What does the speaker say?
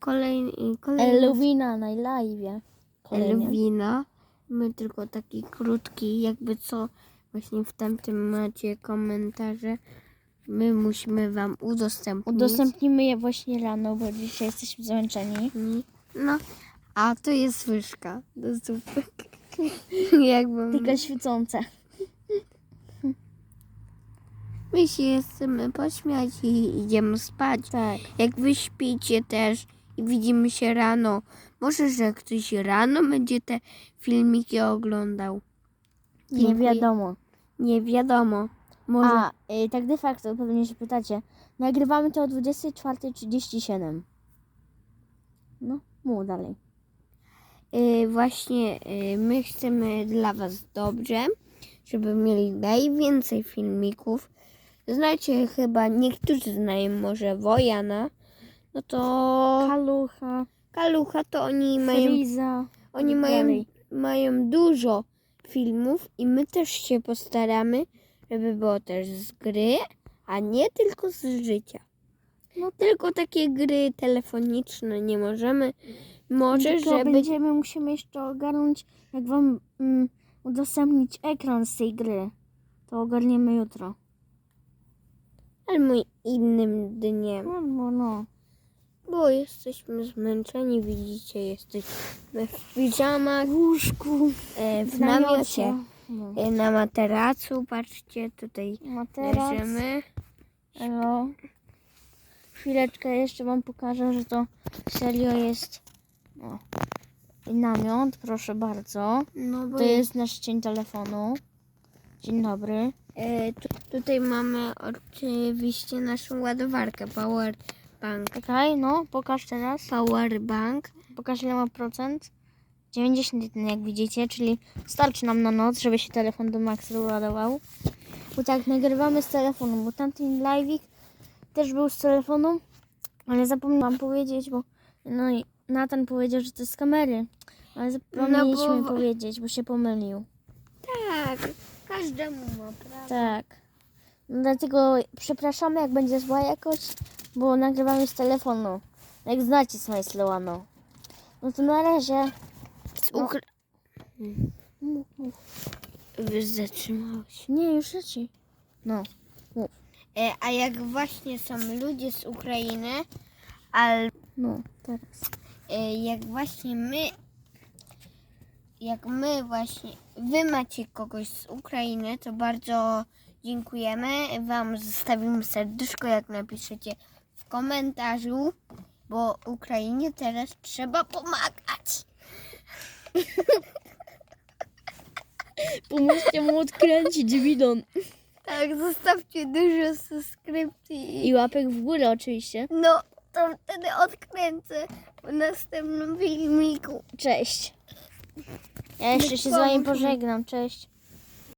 Kolejny, kolejny Elwina na live. Kolejny. Elwina. My tylko taki krótki, jakby co właśnie w tamtym macie komentarze. My musimy wam udostępnić. Udostępnimy je właśnie rano, bo dzisiaj jesteśmy zmęczeni. No, a to jest łyżka do zupy. Jakbym... Tylko świecące. My się chcemy pośmiać i idziemy spać. Tak. Jak wy śpicie też i widzimy się rano. Może, że ktoś rano będzie te filmiki oglądał. Nie Dziękuję. wiadomo. Nie wiadomo. Może A, y, tak de facto, pewnie się pytacie. Nagrywamy to o 24.37. No, mów dalej. y, właśnie y, my chcemy dla was dobrze, żeby mieli najwięcej filmików. Znacie chyba, niektórzy znają może Wojana. No to Kalucha, Kalucha to oni mają Friza. Oni i mają, dalej. mają dużo filmów i my też się postaramy, żeby było też z gry, a nie tylko z życia. No Tylko takie gry telefoniczne nie możemy. Może, Tylko żeby... będziemy, musimy jeszcze ogarnąć, jak wam mm, udostępnić ekran z tej gry. To ogarniemy jutro. Albo innym dniem. No, no, no. Bo jesteśmy zmęczeni, widzicie, jesteśmy w piżamach, W łóżku, e, w namiocie, No. e, na materacu. Patrzcie, tutaj Materac. leżymy. No. Chwileczkę jeszcze wam pokażę, że to serio jest o, i namiot, proszę bardzo. No bo To jest nasz cień telefonu. Dzień dobry. E, tu, tutaj mamy oczywiście naszą ładowarkę Power Bank. Czekaj, no, pokaż teraz. Power Bank. Pokaż ile ma procent. 91 jak widzicie, czyli starczy nam na noc, żeby się telefon do max ładował. Bo tak, nagrywamy z telefonu, bo tamten live'ik też był z telefonu, ale zapomniałam powiedzieć, bo no i Nathan powiedział, że to z kamery. Ale zapomnieliśmy No bo- powiedzieć, bo się pomylił. Tak, każdemu ma prawo. Tak. No dlatego przepraszamy, jak będzie zła jakość, bo nagrywamy z telefonu. Jak znacie swoje Sloano. No to na razie. Z No. Ukra- mów. Wy zatrzymałeś. Nie, już leci. No. E, a jak właśnie są ludzie z Ukrainy, al, No, teraz. e, jak właśnie my, jak my właśnie, wy macie kogoś z Ukrainy, to bardzo dziękujemy. Wam zostawimy serduszko, jak napiszecie w komentarzu, bo Ukrainie teraz trzeba pomagać. Pomóżcie mu odkręcić bidon. Tak, zostawcie dużo subskrypcji. I łapek w górę oczywiście. No, to wtedy odkręcę w następnym filmiku. Cześć. Ja jeszcze się z wami pożegnam. Cześć.